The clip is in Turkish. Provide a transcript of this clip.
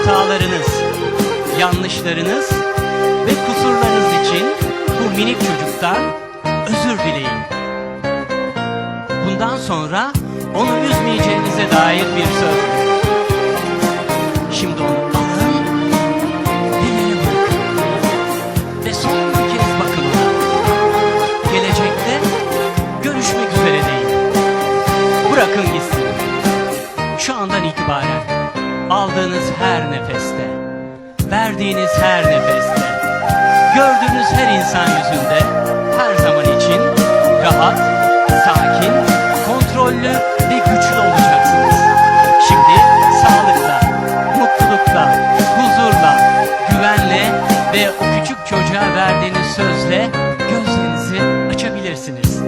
hatalarınız, yanlışlarınız ve kusurlarınız için bu minik çocuktan özür dileyin. Bundan sonra onu üzmeyeceğinize dair bir söz. Şimdi onu alın, yere bırakın ve son bir kez bakın ona. Gelecekte görüşmek üzere deyin. Bırakın gitsin. Aldığınız her nefeste, verdiğiniz her nefeste, gördüğünüz her insan yüzünde her zaman için rahat, sakin, kontrollü ve güçlü olacaksınız. Şimdi sağlıkla, mutlulukla, huzurla, güvenle ve o küçük çocuğa verdiğiniz sözle gözlerinizi açabilirsiniz.